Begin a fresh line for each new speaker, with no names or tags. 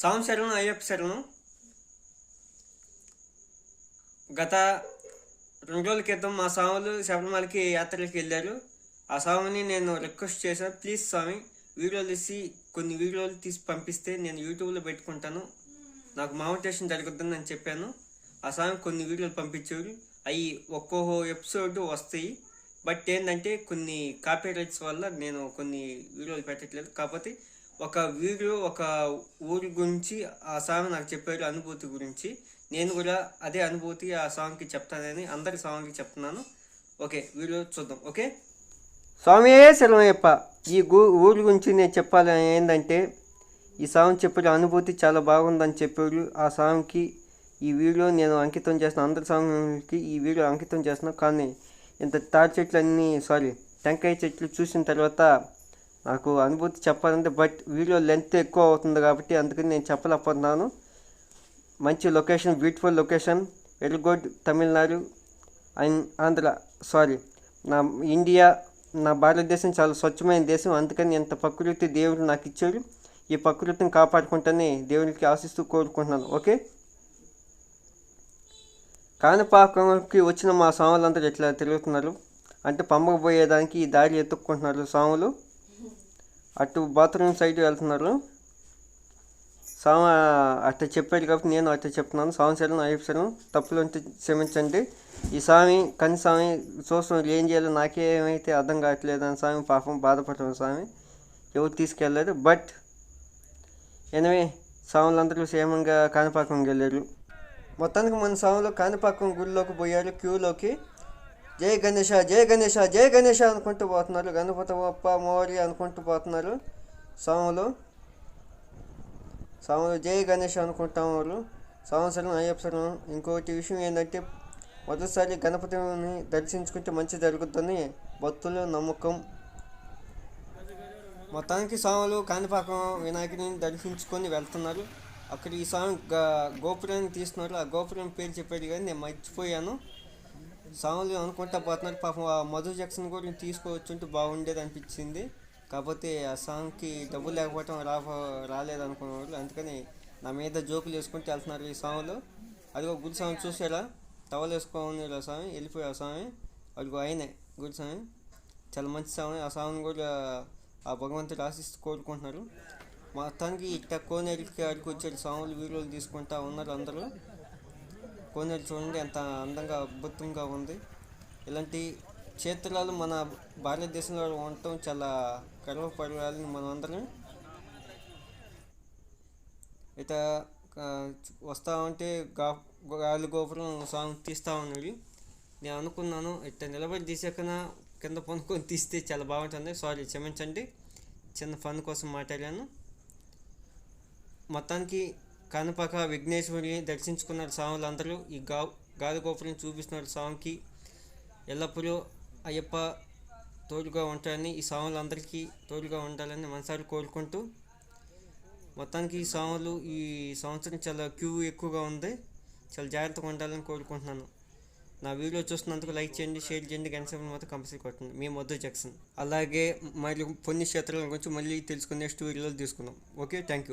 సాం శరణం అయ్యప్ప శరణం గత రెండు రోజుల క్రితం మా స్వాములు శబరిమలకి యాత్రలకు వెళ్ళారు. ఆ స్వామిని నేను రిక్వెస్ట్ చేశాను ప్లీజ్ స్వామి వీడియోలు తీసి కొన్ని వీడియోలు తీసి పంపిస్తే నేను యూట్యూబ్లో పెట్టుకుంటాను. నాకు మామిటేషన్ జరుగుతుందని నేను చెప్పాను. ఆ స్వామి కొన్ని వీడియోలు పంపించారు. అవి ఒక్కో ఎపిసోడ్ వస్తాయి. బట్ ఏంటంటే కొన్ని కాపీ రైట్స్ వల్ల నేను కొన్ని వీడియోలు పెట్టట్లేదు. కాకపోతే ఒక వీడియో ఒక ఊరి గురించి ఆ సాంగ్ నాకు చెప్పారు అనుభూతి గురించి. నేను కూడా అదే అనుభూతి ఆ సాంగ్కి చెప్తానని అందరి సాంగ్కి చెప్తున్నాను. ఓకే వీడియో చూద్దాం ఓకే? స్వామి సెలవయ్యప్ప ఈ గు ఊరి గురించి నేను చెప్పాలి ఏంటంటే ఈ సాంగ్ చెప్పిన అనుభూతి చాలా బాగుందని చెప్పారు ఆ సాంగ్కి ఈ వీడియో నేను అంకితం చేసిన అందరి సాంగ్కి ఈ వీడియో అంకితం చేసిన కానీ ఇంత తాడి చెట్లు అన్నీ సారీ టెంకాయ చెట్లు చూసిన తర్వాత నాకు అనుభూతి చెప్పాలంటే బట్ వీడియో లెంత్ ఎక్కువ అవుతుంది కాబట్టి అందుకని నేను చెప్పలేకపోతున్నాను. మంచి location beautiful location very good Tamil Nadu and Andhra sorry నా ఇండియా నా భారతదేశం చాలా స్వచ్ఛమైన దేశం అందుకని ఎంత ప్రకృతి దేవుడు నాకు ఇచ్చారు ఈ ప్రకృతిని కాపాడుకుంటానే దేవునికి ఆశిస్తూ కోరుకుంటున్నాను ఓకే? కాణిపాకంకి వచ్చిన మా స్వాములందరూ ఇట్లా తిరుగుతున్నారు? అంటే పంపకపోయేదానికి ఈ దారి ఎత్తుక్కుంటున్నారు స్వాములు అటు బాత్రూమ్ సైడ్ వెళ్తున్నారు. స్వామి అట్ట చెప్పారు కాబట్టి నేను అట్ట చెప్తున్నాను. సంవత్సరం శరణం తప్పులు ఉంటే క్షమించండి. ఈ స్వామి కని స్వామి చూస్తున్నాడు ఏం చేయాలో నాకేమైతే అర్థం కావట్లేదు అని స్వామి పాపం బాధపడుతున్నాను స్వామి ఎవరు తీసుకెళ్ళలేదు. బట్ ఎనివే స్వాములందరూ క్షేమంగా కాణిపాకం వెళ్ళారు. మొత్తానికి మన స్వాములు కాణిపాకం గుడిలోకి పోయారు క్యూలోకి. జై గణేష జై గణేష జై గణేష అనుకుంటూ పోతున్నారు. గణపతి బొప్ప మోరి అనుకుంటూ పోతున్నారు. స్వాములు స్వాములు జై గణేష్ అనుకుంటాం వాళ్ళు సంవత్సరం అయ్యప్పసరం ఇంకోటి విషయం ఏంటంటే మొదటిసారి గణపతిని దర్శించుకుంటే మంచి జరుగుతుందని భక్తుల నమ్మకం. మొత్తానికి స్వాములు కాణిపాకం వినాయకుడిని దర్శించుకొని వెళ్తున్నారు. అక్కడ ఈ స్వామి గోపురాన్ని తీస్తున్నారు. ఆ గోపురం పేరు చెప్పాడు కానీ నేను మర్చిపోయాను. సాంగ్లు అనుకుంటా పోతున్నారు పాపం ఆ మధు జక్షన్ కూడా తీసుకోవచ్చుంటే బాగుండేది అనిపించింది. కాకపోతే ఆ సాంగ్కి డబ్బులు లేకపోవటం రా రాలేదు అందుకని నా మీద జోకులు వేసుకుంటూ వెళ్తున్నారు ఈ స్వాములు అదిగో గుడి స్వామి చూసారా? టవల్ వేసుకోని ఆ స్వామి వెళ్ళిపోయా స్వామి. అదిగో ఆయనే గుడి స్వామి. చాలా మంచి స్వామి ఆ స్వామిని కూడా ఆ భగవంతుడు ఆశిస్తూ కోరుకుంటున్నారు. మొత్తానికి ఇట్ట కోనేరుకి ఆడికి వచ్చారు సాములు వీడియోలు తీసుకుంటా ఉన్నారు అందరూ. కోనేరు చూడండి ఎంత అందంగా అద్భుతంగా ఉంది. ఇలాంటి క్షేత్రాలు మన భారతదేశంలో ఉండటం చాలా గర్వపడాలని మనం అందరం ఇట వస్తూ వస్తా ఉంటే గా గాలి గోపురం సాంగ్ తీస్తూ ఉన్నది నేను అనుకున్నాను ఇట్ట నిలబడి తీసాకన కింద పనుకొని తీస్తే చాలా బాగుంటుంది. సారీ క్షమించండి. చిన్న ఫన్ కోసం మాట్లాడాను. మొత్తానికి కనపక విఘ్నేశ్వరిని దర్శించుకున్నారు స్వాములందరూ ఈ గా గాలి గోపురం చూపిస్తున్నారు స్వామికి ఎల్లప్పుడూ అయ్యప్ప తోడుగా ఉంటారని ఈ స్వాములందరికీ తోడుగా ఉండాలని మనసారి కోరుకుంటూ మొత్తానికి ఈ స్వాములు ఈ సంవత్సరం చాలా క్యూ ఎక్కువగా ఉంది. చాలా జాగ్రత్తగా ఉండాలని కోరుకుంటున్నాను. నా వీడియో చూస్తున్నందుకు లైక్ చేయండి షేర్ చేయండి గంట మాత్రం కంపల్సరీ కొట్టండి. మీ మొద్దు జక్సన్. అలాగే మరి పుణ్యక్షేత్రాల గురించి మళ్ళీ తెలుసుకునే నెక్స్ట్ వీడియోలో తీసుకుందాం. Okay thank you